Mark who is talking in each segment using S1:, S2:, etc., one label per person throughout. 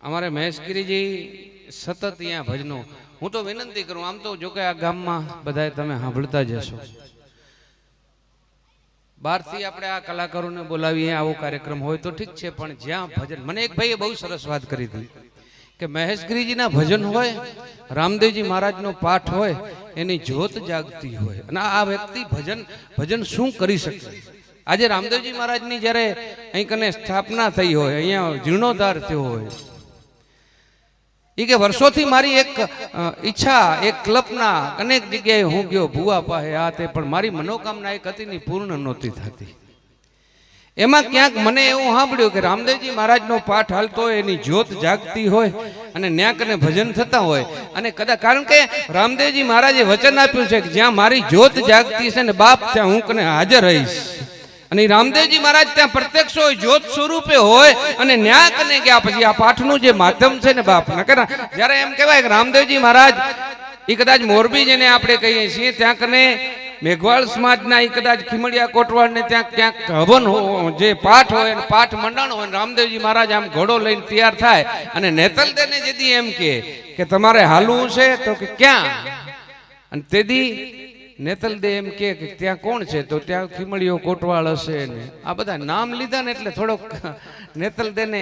S1: અમારે મહેશગીરીજી સતત અહીંયા ભજનો. હું તો વિનંતી કરું, આમ તો જો કે આ ગામમાં બધા તમે સાંભળતા જ હશો. બહારથી આપણે આ કલાકારોને બોલાવીએ, આવો કાર્યક્રમ હોય તો ઠીક છે, પણ જ્યાં ભજન મને એક ભાઈએ બહુ સરસ વાત કરી હતી, કે મહેશગીરીજીના ભજન હોય, રામદેવજી મહારાજનો પાઠ હોય, એની જ્યોત જાગતી હોય. અને આ વ્યક્તિ ભજન ભજન શું કરી શકે આજે રામદેવજી મહારાજની જ્યારે અહીં કને સ્થાપના થઈ હોય, અહીંયા જીર્ણોદ્ધાર થયો હોય એ કે વર્ષોથી મારી એક ઈચ્છા, એક કલ્પના, અનેક જગ્યાએ હું ગયો, ભૂવા પાસે. આ તે પણ મારી મનોકામના એક હતી પૂર્ણ નહોતી થતી. એમાં ક્યાંક મને એવું સાંભળ્યું કે રામદેવજી મહારાજનો પાઠ હાલતો હોય, એની જ્યોત જાગતી હોય, અને ન્યાક અને ભજન થતા હોય. અને કદાચ, કારણ કે રામદેવજી મહારાજે વચન આપ્યું છે કે જ્યાં મારી જ્યોત જાગતી છે ને બાપ, ત્યાં હું કને હાજર રહીશ. અને રામદેવજી મહારાજ ત્યાં પ્રત્યક્ષ હોય, જ્યોત સ્વરૂપે હોય અને ન્યા કને ગયા. પછી આ પાઠનું જે માધ્યમ છે ને બાપ, નકર જ્યારે એમ કહેવાય કે રામદેવજી મહારાજ, એ કદાચ મોરબી જેને આપણે કહીએ છીએ, ત્યાં કને મેઘવાળ સમાજના, એ કદાચ ખીમડિયા કોટવાડને ત્યાં ક્યાંક હવન જે પાઠ હોય પાઠ મંડળ હોય રામદેવજી મહારાજ આમ ઘોડો લઈને તૈયાર થાય. અને નેતલ તેને જેથી એમ કે તમારે હાલવું છે તો કે ક્યાં? અને તેદી નેતલ દે એમ કે ત્યાં કોણ છે? તો ત્યાં ખીમળીઓ કોટવાળ હશે ને. આ બધા નામ લીધા ને એટલે થોડોક નેતલ દેને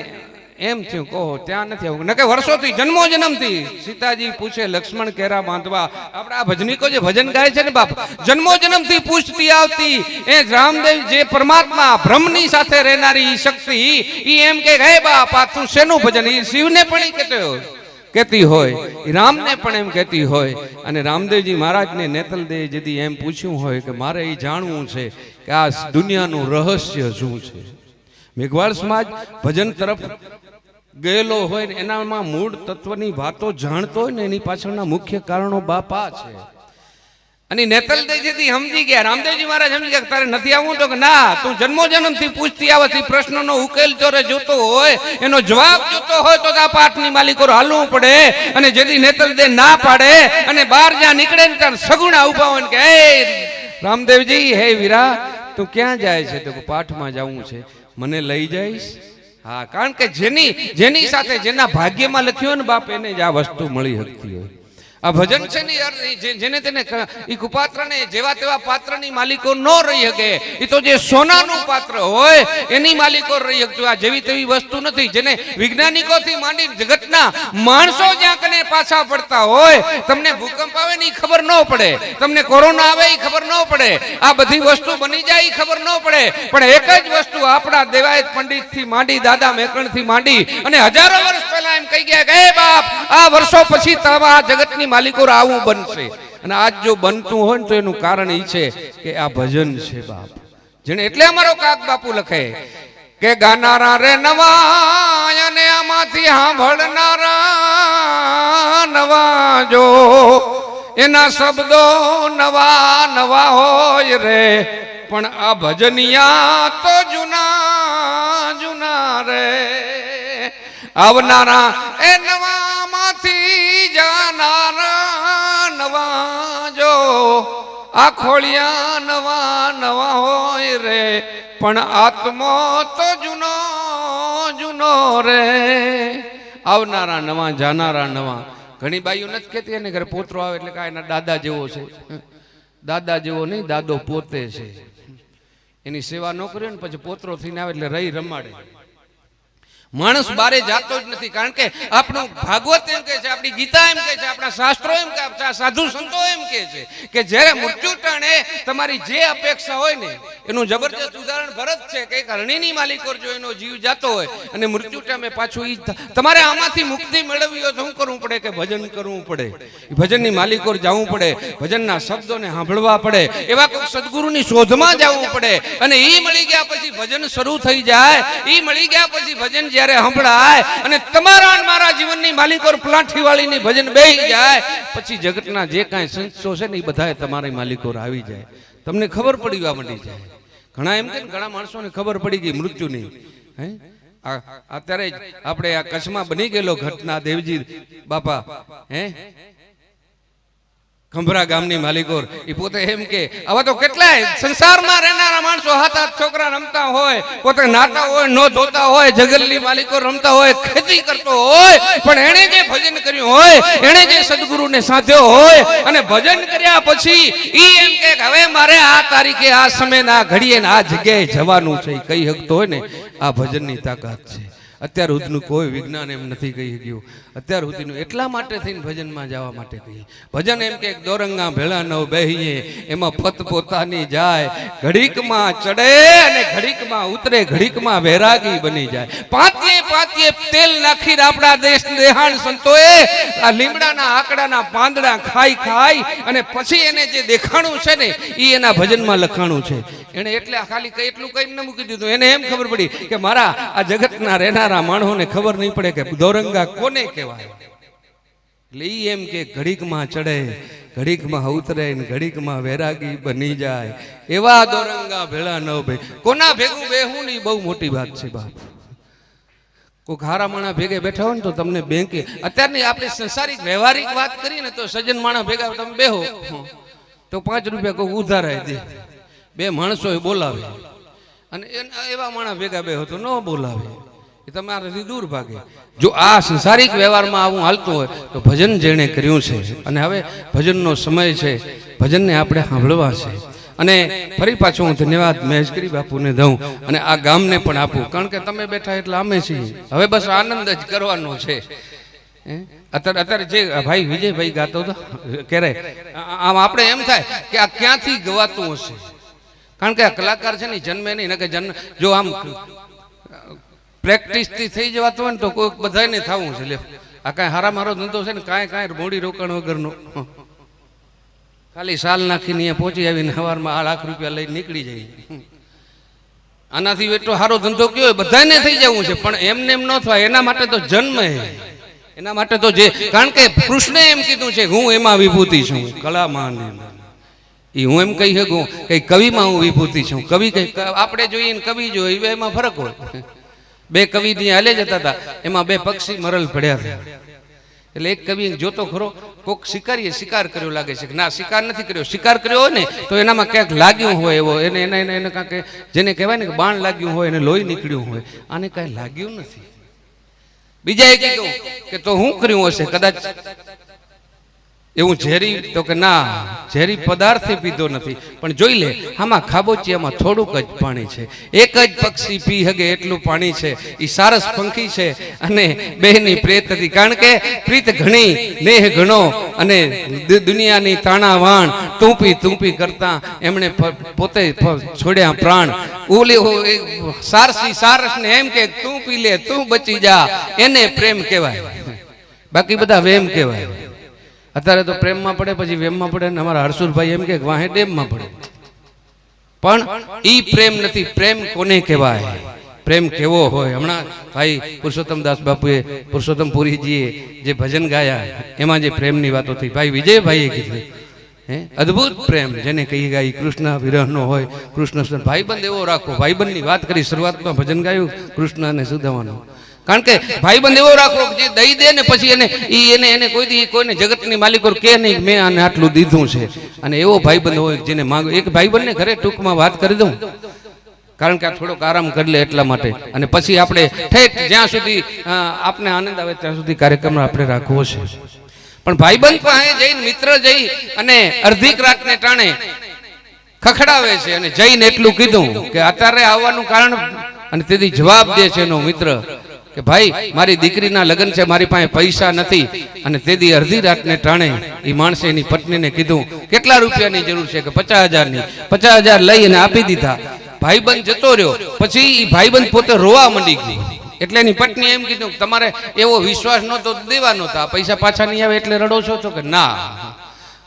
S1: એમ થયું કહો ત્યાં નથી આવું. નકે વર્ષોથી જન્મો જન્મથી સીતાજી પૂછે, લક્ષ્મણ કેરા બાંધવા? આપણા ભજનિકો જે ભજન ગાય છે ને બાપ જન્મો જન્મથી પૂછતી આવતી, એ રામદેવ જે પરમાત્મા બ્રહ્મની સાથે રહેનારી શક્તિ, ઈ એમ કે, હે બાપ, આ તું શેનું ભજન? એ શિવને પણ કહેતો કહેતી હોય રામને પણ એમ કહેતી હોય. અને રામદેવજી મહારાજને નેતલદેવ જેથી એમ પૂછ્યું હોય કે મારે એ જાણવું છે કે આ દુનિયાનું રહસ્ય શું છે? મેઘવાળ સમાજ ભજન તરફ ગયેલો હોય એનામાં મૂળ તત્વની વાતો જાણતો હોય ને એની પાછળના મુખ્ય કારણો બાપા છે. અને નેતલદેવ જેથી સમજી ગયા. રામદેવજી મહારાજ સમજી ગયા તારે નથી આવવું તો કે ના, તું જન્મો જન્મથી પૂછતી આવતી પ્રશ્નનો ઉકેલ ચોરે જોતો હોય, એનો જવાબ જોતો હોય તો આ પાઠની માલિકો હાલવું પડે. અને જેથી નેતલદેવ ના પાડે અને બહાર જ્યાં નીકળે ને ત્યાં સગુણા ઊભા હોય કે, હે રામદેવજી, હે વીરા, તું ક્યાં જાય છે? તો પાઠમાં જવું છે. મને લઈ જઈશ? હા, કારણ કે જેની જેની સાથે, જેના ભાગ્યમાં લખ્યું ને બાપ, એને જ આ વસ્તુ મળી શકતી હોય. આ ભજન છે ને યાર જેને તેને એ કુપાત્રને જેવા તેવા પાત્રની માલિકો ન રહી શકે, એ તો જે સોનાનું પાત્ર હોય, એની માલિકો રહી શકતું આ જેવી તેવી વસ્તુ નથી, જેને વૈજ્ઞાનિકોથી માંડી જગતના માણસો જ્યાં કને પાછા પડતા હોય, તમને ભૂકંપ આવે ને ખબર ન પડે. તમને કોરોના આવે એ ખબર ન પડે. આ બધી વસ્તુ બની જાય એ ખબર ન પડે. પણ એક જ વસ્તુ આપણા દેવાયત પંડિતથી માંડી, દાદા મેકણથી માંડી, અને હજારો વર્ષ પહેલા એમ કહી ગયા કે બાપ, આ વર્ષો પછી તમારા જગતની માલિકો આવું બનશે. અને આજ જો બનતું હોય ને તો એનું કારણ એ છે કે આ ભજન છે બાપ. જેને એટલે અમારો કાક બાપુ લખે કે ગાનારા રે નવા અને આમાંથી સાંભળનારા નવા જો એના શબ્દો નવા નવા હોય રે. પણ આ ભજનિયા તો જૂના જૂના રે. આવનારા એ નવામાંથી જાનારા નવા જો આ ખોળિયા નવા નવા હોય રે, પણ આત્મો તો જૂનો જૂનો રે. આવનારા નવા, જાનારા નવા. ઘણી બાઈઓ નથી કહેતી એને ઘરે પોતરો આવે એટલે કાંઈ એના દાદા જેવો છે. દાદા જેવો નહીં, દાદો પોતે છે. એની સેવા ન કરીએ ને પછી પોતરો થઈને આવે એટલે રહી રમાડે. માણસ બારે જાતો જ નથી. કારણ કે આપણું ભાગવત એમ કહે છે, આપણી ગીતા એમ કહે છે, આપણા શાસ્ત્રો એમ કહે સાધુ સંતો એમ કહે છે કે જ્યારે મૃત્યુ ટાણે તમારી જે અપેક્ષા હોય ને, એનું જબરજસ્ત ઉદાહરણ ભરત છે, કે એક હરણીની માલિકો જો એનો જીવ જાતો હોય અને મૃત્યુ ટામે પાછું ઈ તમારે આમાંથી મુક્તિ મેળવવી હોય તો શું કરવું પડે કે ભજન કરવું પડે? ભજનની માલિકો જવું પડે, ભજનના શબ્દોને સાંભળવા પડે, એવા કોઈ સદગુરુની શોધમાં જવું પડે અને એ મળી ગયા પછી ભજન શરૂ થઈ જાય એ મળી ગયા પછી ભજન જ્યારે સંભળાય અને તમારા મારા જીવનની માલિકો પ્લાઠી વાળીની ભજન બે જાય, પછી જગતના જે કાંઈ સંતો છે ને એ બધા તમારી માલિકો આવી જાય. તમને ખબર પડી માંડી જાય. ઘણા એમ કે ઘણા માણસોને ખબર પડી ગઈ મૃત્યુની. હે? અત્યારે આપણે આ કચ્છમાં બની ગયેલો ઘટના દેવજી બાપા. હે? ખંભરા ગામની માલિકોર. એ પોતે એમ કે, આવા તો કેટલાય સંસારમાં રહેનારા માણસો હાથ હાથ છોકરા રમતા હોય, પોતે નાતા હોય, ન ધોતા હોય, જગલની માલિકો રમતા હોય, ખેતી કરતો હોય, પણ એણે જે ભજન કર્યું હોય, એણે જે સદગુરુને સાધ્યો હોય, અને ભજન કર્યા પછી એ એમ કે હવે મારે આ તારીખે આ સમયના ઘડીએ આ જગ્યાએ જવાનું છે. કઈ હકતો હોય ને, આ ભજનની તાકાત છે. અત્યાર સુધીનું કોઈ વિજ્ઞાન એમ નથી કહી ગયું અત્યાર સુધીનું એટલા માટે થઈને ભજનમાં જવા માટે કહી ભજન એમ કે દોરંગા ભેળા નવ બેહીએ, એમાં પત પોતાની જાય. ઘડીકમાં ચડે અને ઘડીકમાં ઉતરે, ઘડીકમાં વૈરાગી બની જાય. પાતીએ તેલ નાખીને આપણા દેશ દેહાણ સંતોએ આ લીમડાના આકડાના પાંદડા ખાઈ ખાઈ અને પછી એને જે દેખાણું છે ને એ એના ભજનમાં લખાણું છે. એને એટલે ખાલી કઈ એટલું કઈ ન મૂકી દીધું. એને એમ ખબર પડી કે મારા આ જગતના રહેનારા માણસોને ખબર નહીં પડે કે દોરંગા કોને કહેવાય. એટલે એ એમ કે ઘડીકમાં ચડે, ઘડીકમાં ઉતરે ને ઘડીકમાં વૈરાગી બની જાય. એવા દોરંગા ભેળા ન ભાઈ. કોના ભેગું બેહું ની બહુ મોટી વાત છે બાપ. કોઈ ઘારા માણા ભેગે બેઠા હોય ને તો તમને બેંકે. અત્યારની આપણે સંસારિક વ્યવહારિક વાત કરીએ ને તો સજ્જન માણા ભેગા તમે બેહો. તો પાંચ રૂપિયા કોઈ ઉધારાય દે. બે માણસો બોલાવે. અને એવા માણા ભેગા બેહો તો ન બોલાવે. એ તમારાથી દૂર ભાગે. જો આ સંસારિક વ્યવહારમાં આવું હાલતું હોય તો ભજન જેણે કર્યું છે. અને હવે ભજનનો સમય છે. ભજનને આપણે સાંભળવા છે. અને ફરી પાછો હું ધન્યવાદ મહેશગીરી બાપુને દઉં અને આ ગામને પણ આપું. કારણ કે તમે બેઠા એટલે અમે છીએ. હવે બસ આનંદ જ કરવાનો છે. અત્યારે અત્યારે જે ભાઈ વિજયભાઈ ગાતો હતો ક્યારે? આમ આપણે એમ થાય કે આ ક્યાંથી ગવાતું હશે? કારણ કે આ કલાકાર છે ને, જન્મે નહીં. કે જન્મ જો આમ પ્રેક્ટિસથી થઈ જવાતું હોય ને તો કોઈક બધાને થવું છે. લ્યો. આ કાંઈ હારા મારો ધંધો છે ને, કાંઈ કાંઈ મોડી રોકાણ વગરનો. ખાલી સાલ નાખીને અહીંયા પહોંચી આવીને સવારમાં આ લાખ રૂપિયા લઈને નીકળી જાય. આનાથી એટલો સારો ધંધો કયો, બધાને થઈ જવું છે, પણ એમને એમ ન થાય, એના માટે તો જન્મ હે. એના માટે તો જે, કારણ કે કૃષ્ણે એમ કીધું છે હું એમાં વિભૂતિ છું, કલામાં એ હું એમ કહી શકું કે કવિમાં હું વિભૂતિ છું, કવિ કઈ, આપણે જોઈએ ને કવિ જોઈએ, એમાં ફરક હોય. બે કવિ ત્યાં હાલે જતા હતા, એમાં બે પક્ષી મરલ પડ્યા હતા. એટલે એક કવિ જોતો ખરો, કોક શિકારીએ શિકાર કર્યો લાગે છે ના, શિકાર નથી કર્યો. શિકાર કર્યો હોય ને, તો એનામાં ક્યાંક લાગ્યું હોય એવો, એને એને એને એને કાંઈક જેને કહેવાય ને કે બાણ લાગ્યું હોય, એને લોહી નીકળ્યું હોય, આને કાંઈ લાગ્યું નથી. બીજાએ કીધું કે તો હું કર્યું હશે? કદાચ એવું ઝેરી તો કે ના, ઝેરી પદાર્થે પીધો નથી. પણ જોઈ લે, આમાં ખાબોચિયામાં થોડુંક જ પાણી છે. એક જ પક્ષી પી હગે એટલું પાણી છે. એ સારસ પંખી છે અને બેની પ્રેત હતી. કારણ કે પ્રીત ઘણી નેહ ઘણો અને દુનિયાની તાણા વાણ તૂંપી તૂંપી કરતા એમણે પોતે છોડ્યા પ્રાણ. ઓલી સારસી સારસ સારસને એમ કે, તું પી લે, તું બચી જા. એને પ્રેમ કહેવાય. બાકી બધા વેમ કહેવાય. અત્યારે તો પ્રેમમાં પડે, પછી વેમમાં પડે ને અમારા હરસુરભાઈ એમ કે વાહે ડેમમાં પડે. પણ ઈ પ્રેમ નથી, પ્રેમ કોને કહેવાય? પ્રેમ કેવો હોય? હમણાં ભાઈ પુરુષોત્તમ દાસ બાપુએ, પુરુષોત્તમ પુરીજીએ જે ભજન ગાયા, એમાં જે પ્રેમની વાતો થઈ. ભાઈ વિજયભાઈએ કીધું, હે? અદ્ભુત પ્રેમ, જેને કહી ગાય કૃષ્ણ વિરહનો હોય, કૃષ્ણ ભાઈબંધ એવો રાખો, ભાઈબંધની વાત કરી, શરૂઆતમાં ભજન ગાયું કૃષ્ણ અને સુદામાનું કારણ કે ભાઈબંધ એવો રાખો જે દઈ દે ને પછી એને ઈ એને એને કોઈ દી કોઈને જગતની માલિકો કે નહીં મેં આને આટલું દીધું છે. અને એવો ભાઈબંધ હોય જેને માંગ એક ભાઈબંધને ઘરે ટૂંકમાં વાત કરી દઉં. કારણ કે આ થોડોક આરામ કરી લે એટલા માટે. અને પછી આપણે ઠેઠ જ્યાં સુધી આપને આનંદ આવે ત્યાં સુધી કાર્યક્રમ આપણે રાખવો છે. પણ ભાઈબંધ પાસે જઈને મિત્ર જઈ અને અર્ધિક રાતને ટાણે ખખડાવે છે અને જઈને એટલું કીધું કે અત્યારે આવવાનું કારણ અને તેથી જવાબ દે છે એનો મિત્ર. કે ભાઈ, મારી દીકરીના લગ્ન છે, મારી પાસે પૈસા નથી. અને તેથી અડધી રાતને ટાણે એ માણસે એની પત્નીને કીધું, કેટલા રૂપિયાની જરૂર છે? કે પચાસ હજારની. પચાસ હજાર લઈ અને આપી દીધા. ભાઈબંધ જતો રહ્યો. પછી એ ભાઈબંધ પોતે રોવા માંડી ગઈ એટલે એની પત્ની એમ કીધું, તમારે એવો વિશ્વાસ નહોતો દેવાનો દેવા નહોતા. પૈસા પાછા નહીં આવે એટલે રડો છો? તો કે, ના.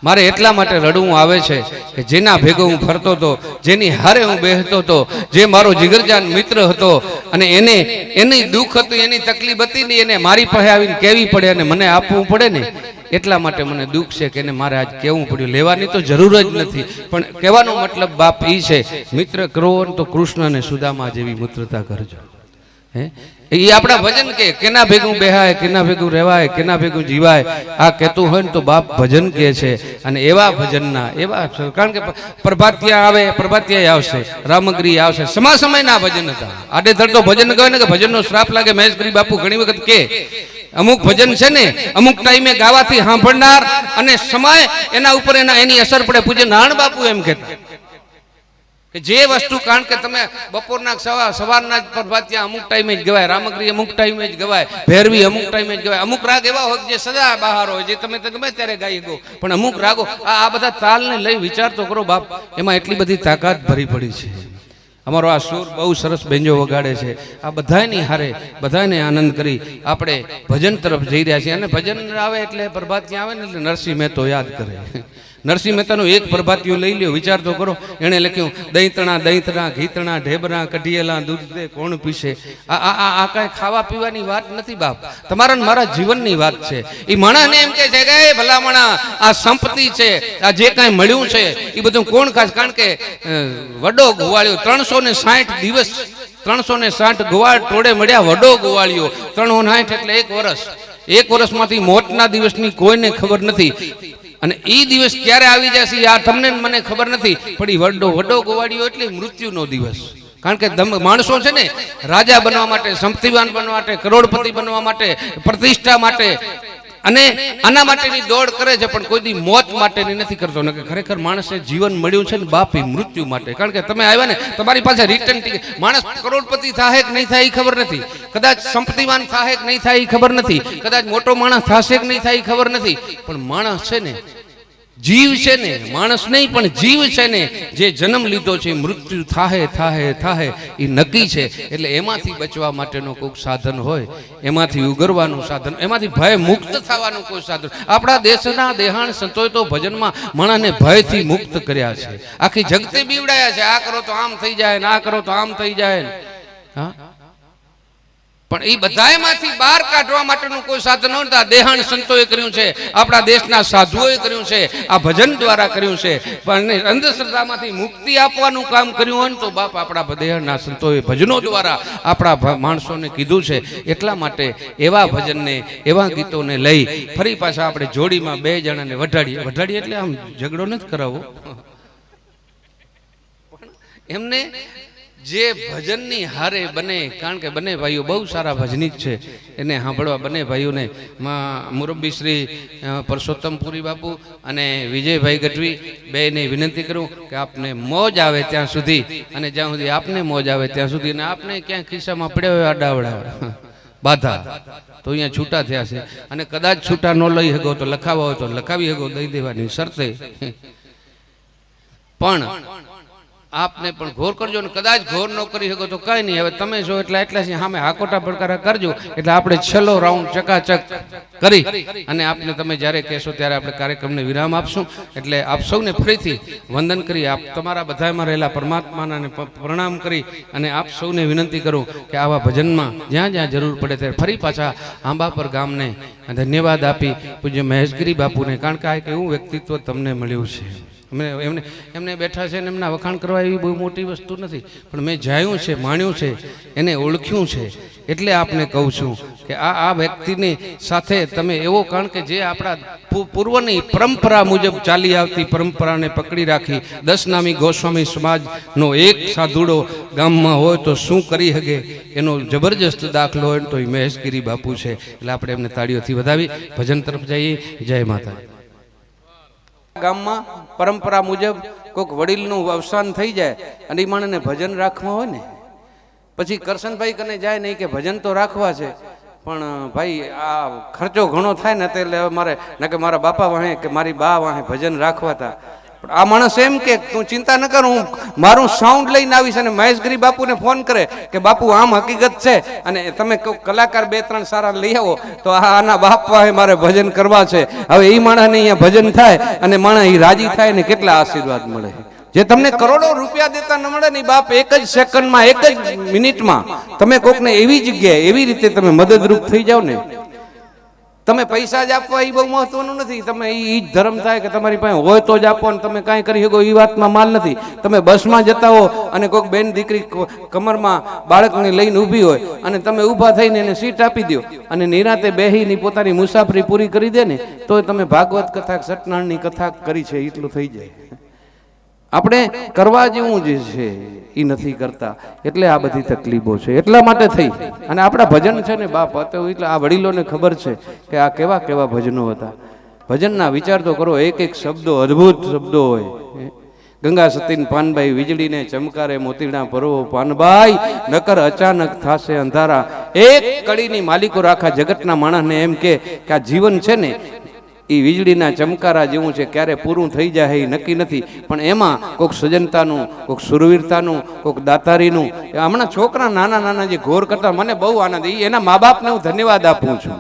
S1: મારે એટલા માટે રડવું આવે છે કે જેના ભેગો હું ફરતો હતો, જેની હારે હું બેહતો હતો, જે મારો જીગરજાન મિત્ર હતો અને એને, એની દુઃખ હતું, એની તકલીફ હતી ને એને મારી પાસે આવીને કહેવી પડે અને મને આપવું પડે ને, એટલા માટે મને દુઃખ છે કે એને મારે આજ કહેવું પડ્યું. લેવાની તો જરૂર જ નથી, પણ કહેવાનો મતલબ બાપ એ છે, મિત્ર કરો તો કૃષ્ણ અને સુદામા જેવી મિત્રતા કરજો. હે? એ આપણા ભજન કે, કેના ભેગું બેહાય, કેના ભેગું રહેવાય, કેના ભેગું જીવાય? આ કહેતું હોય ને તો બાપ ભજન કે છે અને એવા ભજનના, એવા કારણ કે પ્રભાતિયા આવે, પ્રભાતિયા આવશે, રામગરી આવશે. સમા સમયના ભજન હતા. આડે ધડ તો ભજન કહે ને કે ભજનનો શ્રાપ લાગે, મહેશગીરી બાપુ ઘણી વખત કે, અમુક ભજન છે ને, અમુક ટાઈમે ગાવાથી સાંભળનાર અને સમય એના ઉપર એના, એની અસર પડે. પૂજ્ય નારાયણ બાપુ એમ કહેતા. કે જે વસ્તુ, કારણ કે તમે બપોરના સવાર સવારના જ પ્રભાતિયા અમુક ટાઈમે જ ગવાય, રામગરી અમુક ટાઈમે જ ગવાય, ભેરવી અમુક ટાઈમે જ ગવાય. અમુક રાગ એવા હોય જે સદા બહાર હોય, જે તમે ગમે ત્યારે ગાઈ ગો. પણ અમુક રાગો, આ બધા તાલને લઈ વિચાર તો કરો બાપ, એમાં એટલી બધી તાકાત ભરી પડી છે. અમારો આ સુર બહુ સરસ બેંજો વગાડે છે. આ બધાની હારે, બધાને આનંદ કરી આપણે ભજન તરફ જઈ રહ્યા છીએ. અને ભજન આવે એટલે પ્રભાતિયા આવે ને એટલે નરસિંહ મહેતો યાદ કરે. નરસિંહ મહેતાનું એક પ્રભાતિયું લઈ લ્યો, વિચાર તો કરો. એણે લખ્યું, દહીંતણા દહીંતણા, ઘીતણા, ઢેબરા, કઢિયેલા દૂધ કોણ પીશે? આ આ, આ- કાંઈ ખાવા પીવાની વાત નથી બાપ. તમારા મારા જીવનની વાત છે. એ માણસને એમ કે છે કે ભલામણા, આ સંપત્તિ છે, આ જે કાંઈ મળ્યું છે એ બધું કોણ ખાસ કારણ કે વડો ગોવાળ્યો ત્રણસો ને સાઠ દિવસ ત્રણસો ને સાઠ ગોવાળ ટોળે મળ્યા વડો ગોવાળ્યો ત્રણસો સાઠ એટલે એક વર્ષ એક વર્ષમાંથી મોતના દિવસની કોઈને ખબર નથી. અને એ દિવસ ક્યારે આવી જશે આ તમને મને ખબર નથી, પણ એ વડો વડો ગોવાળ્યો એટલે મૃત્યુનો દિવસ. કારણ કે માણસો છે ને, રાજા બનવા માટે સંપતિવાન બનવા માટે, કરોડપતિ બનવા માટે, પ્રતિષ્ઠા માટે અને આના માટેની દોડ કરે છે, પણ કોઈ દી મોત માટેની નથી કરતો. ને કે ખરેખર માણસે જીવન મળ્યું છે ને બાપ મૃત્યુ માટે. કારણ કે તમે આવ્યા ને, તમારી પાસે રિટર્ન માણસ કરોડપતિ થાય કે નહીં થાય એ ખબર નથી. કદાચ સંપત્તિવાન થાય કે નહીં થાય એ ખબર નથી. કદાચ મોટો માણસ થશે કે નહીં થાય એ ખબર નથી. પણ માણસ છે ને જીવ છે ને, માણસ નહીં, પણ જીવ છે ને, જે જન્મ લીધો છે, મૃત્યુ થાહે થાહે થાહે, એ નક્કી છે. એટલે એમાંથી બચવા માટેનું કોઈક સાધન હોય, એમાંથી ઉગરવાનું સાધન, એમાંથી ભય મુક્ત થવાનું કોઈ સાધન. આપણા દેશના દેહાણ સંતોએ તો ભજનમાં માણસને ભયથી મુક્ત કર્યા છે. આખી જગતે બીવડાયા છે. આ કરો તો આમ થઈ જાય ને, આ કરો તો આમ થઈ જાય ને. હા? પણ એ બધાયમાંથી બહાર કાઢવા માટેનું કોઈ સાધન નહોતા. દેહાણ સંતોએ કર્યું છે, આપણા દેશના સાધુઓએ કર્યું છે, આ ભજન દ્વારા કર્યું છે. પણ અંધશ્રદ્ધામાંથી મુક્તિ આપવાનું કામ કર્યું હોય ને તો બાપ આપણા દેહાણના સંતોએ ભજનો દ્વારા આપણા માણસોને કીધું છે. એટલા માટે એવા ભજનને, એવા ગીતોને લઈ ફરી પાછા આપણે જોડીમાં બે જણાને વઢાડીએ. વઢાડીએ એટલે આમ ઝઘડો નથી કરાવવો. એમને જે ભજનની હારે બને, કારણ કે બંને ભાઈઓ બહુ સારા ભજનિક છે, એને સાંભળવા બંને ભાઈઓને મુરબ્બી શ્રી પરસોત્તમપુરી બાપુ અને વિજયભાઈ ગઢવી બેને વિનંતી કરું કે આપને મોજ આવે ત્યાં સુધી, અને જ્યાં સુધી આપને મોજ આવે ત્યાં સુધી, અને આપને ક્યાં ખિસ્સામાં પડ્યા હોય આડાવડા બાધા. તો અહીંયા છૂટા થયા છે. અને કદાચ છૂટા ન લઈ શકો તો લખાવા હોય તો લખાવી શકો દઈ દેવાની શરતે. પણ આપને પણ ઘોર કરજો ને કદાચ ઘોર ન કરી શકો તો કઈ નહીં. હવે તમે જો એટલા એટલા છે સામે હાકોટા પડકારા કરજો. એટલે આપણે છેલ્લો રાઉન્ડ ચકાચક કરી અને આપને તમે જ્યારે કહેશો ત્યારે આપણે કાર્યક્રમને વિરામ આપશું. એટલે આપ સૌને ફરીથી વંદન કરી, આપ તમારા બધામાં રહેલા પરમાત્માના પ્રણામ કરી અને આપ સૌને વિનંતી કરું કે આવા ભજનમાં જ્યાં જ્યાં જરૂર પડે ત્યારે ફરી પાછા આંબાપર ગામને ધન્યવાદ આપી પૂજ્ય મહેશગીરી બાપુને. કારણ કે આ એક એવું વ્યક્તિત્વ તમને મળ્યું છે. અમે એમને એમને બેઠા છે ને એમના વખાણ કરવા એવી બહુ મોટી વસ્તુ નથી. પણ મેં જાયું છે, માણ્યું છે, એને ઓળખ્યું છે. એટલે આપને કહું છું કે આ આ વ્યક્તિની સાથે તમે એવો કારણ કે જે આપણા પૂર્વની પરંપરા મુજબ ચાલી આવતી પરંપરાને પકડી રાખી દસ નામી ગોસ્વામી સમાજનો એક સાધુડો ગામમાં હોય તો શું કરી શકે એનો જબરજસ્ત દાખલો હોય તો એ મહેશગીરી બાપુ છે. એટલે આપણે એમને તાળીઓથી વધાવી, ભજન તરફ જઈએ. જય માતા ગામમાં પરંપરા મુજબ કોઈક વડીલનું અવસાન થઈ જાય અને એ માણસને ભજન રાખવા હોય ને. પછી કરશનભાઈ કને જાય નહીં કે ભજન તો રાખવા છે, પણ ભાઈ, આ ખર્ચો ઘણો થાય ને, એટલે મારે ના કે મારા બાપા વાહે કે મારી બા વાહે ભજન રાખવા હતા પણ આ માણસ એમ કે, તું ચિંતા ન કર, હું મારું સાઉન્ડ લઈને આવીશ અને મહેશગીરી બાપુને ફોન કરે કે, બાપુ, આમ હકીકત છે. અને તમે કલાકાર બે ત્રણ સારા લઈ આવો, તો આના બાપ વાહે મારે ભજન કરવા છે. હવે એ માણસને અહીંયા ભજન થાય અને માણસ એ રાજી થાય ને કેટલા આશીર્વાદ મળે. જે તમને કરોડો રૂપિયા દેતા ન મળે ને બાપ એક જ સેકન્ડમાં એક જ મિનિટમાં તમે કોકને એવી જગ્યાએ એવી રીતે તમે મદદરૂપ થઈ જાવ ને તમે પૈસા જ આપવા એ બહુ મહત્વનું નથી. તમે એ જ ધર્મ થાય કે તમારી પાસે હોય તો જ આપો ને તમે કાંઈ કરી શકો એ વાતમાં માલ નથી. તમે બસમાં જતા હો અને કોઈક બેન દીકરી કમરમાં બાળકને લઈને ઊભી હોય અને તમે ઊભા થઈને એને સીટ આપી દો અને નિરાતે બેહીને પોતાની મુસાફરી પૂરી કરી દે ને તો તમે ભાગવત કથા સટનાણની કથા કરી છે, એટલું થઈ જાય. આપણે કરવા જેવું જે છે. એ નથી કરતા. એટલે આ બધી તકલીફો છે. એટલા માટે થઈ. અને આપણા ભજન છે ને બાપ હતો એટલે આ વડીલોને ખબર છે કે આ કેવા કેવા ભજનો હતા. ભજનના વિચાર તો કરો, એક એક શબ્દો, અદ્ભુત શબ્દો હોય. ગંગા સતીન પાનભાઈ વીજળીને ચમકારે મોતીડા પર્વો. પાનભાઈ, નકર અચાનક થાશે અંધારા. એક કડીની માલિકો રાખા જગતના માણસને એમ કે આ જીવન છે ને એ વીજળીના ચમકારા જેવું છે, ક્યારે પૂરું થઈ જાય એ નક્કી નથી. પણ એમાં કોઈક સજનતાનું કોઈક સુરવીરતાનું કોઈક દાતારીનું હમણાં છોકરા નાના નાના જે ઘોર કરતા મને બહુ આનંદ એના મા બાપને હું ધન્યવાદ આપું છું.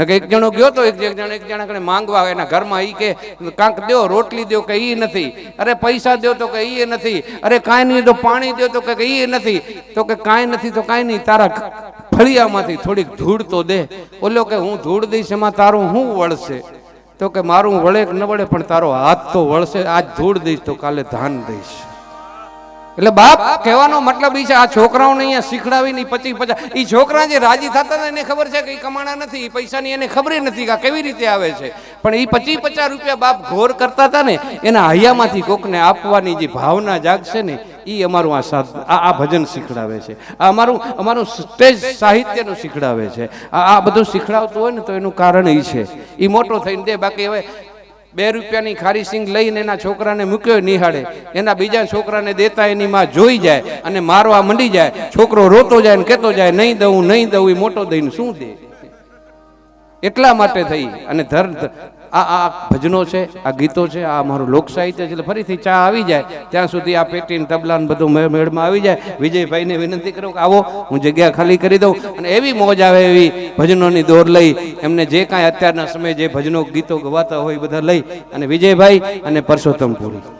S1: નકે એક જણો ગયો તો એક જણ એક જણા કને માંગવા એના ઘરમાં ઈ કે, કાંક દ્યો રોટલી દ્યો કે ઈ નથી. અરે, પૈસા દ્યો તો કે ઈ નથી. અરે, કાંઈ નહીં, તો પાણી દ્યો તો કે ઈ નથી. તો કે કાંઈ નથી, તો કાંઈ નહીં, તારા ફળિયામાંથી થોડીક ધૂળ તો દે. ઓલો કે, હું ધૂળ દઈશ, એમાં તારું શું વળશે? તો કે, મારું વળે કે ન વળે, પણ તારો હાથ તો વળશે. આજ ધૂળ દઈશ, તો કાલે ધાન દઈશ. એટલે બાપ, કહેવાનો મતલબ એ છે, આ છોકરાઓને અહીંયા શીખડાવી નહીં પચી પચાસ એ છોકરા જે રાજી થતા હતા એને ખબર છે કે એ કમાણા નથી એ પૈસાની એને ખબર નથી કે કેવી રીતે આવે છે. પણ એ પચી પચાસ રૂપિયા બાપ ઘોર કરતા હતા ને, એના હૈયામાંથી કોકને આપવાની જે ભાવના જાગશે ને એ અમારું આ સાધ, આ ભજન શીખડાવે છે. આ અમારું અમારું સ્ટેજ સાહિત્યનું શીખડાવે છે. આ આ બધું શીખડાવતું હોય ને તો એનું કારણ એ છે. એ મોટો થઈને દે, બાકી હવે બે રૂપિયાની ખારી સિંગ લઈને એના છોકરાને મૂક્યો નિહાળે. એના બીજા છોકરાને દેતા એની માં જોઈ જાય અને મારવા મંડી જાય. છોકરો રોતો જાય ને કહેતો જાય, નહીં દઉં નહીં દઉં એ મોટો દઈને શું દે? એટલા માટે થઈ. અને ધર આ આ ભજનો છે, આ ગીતો છે, આ અમારું લોક સાહિત્ય છે, એટલે ફરીથી ચા આવી જાય. ત્યાં સુધી આ પેટીને તબલાને બધું મેળમાં આવી જાય. વિજયભાઈને વિનંતી કરું કે આવો, હું જગ્યા ખાલી કરી દઉં. અને એવી મોજ આવે એવી ભજનોની દોર લઈ, એમને જે કાંઈ અત્યારના સમયે જે ભજનો ગીતો ગવાતા હોય બધા લઈ. અને વિજયભાઈ અને પરસોત્તમ પુરી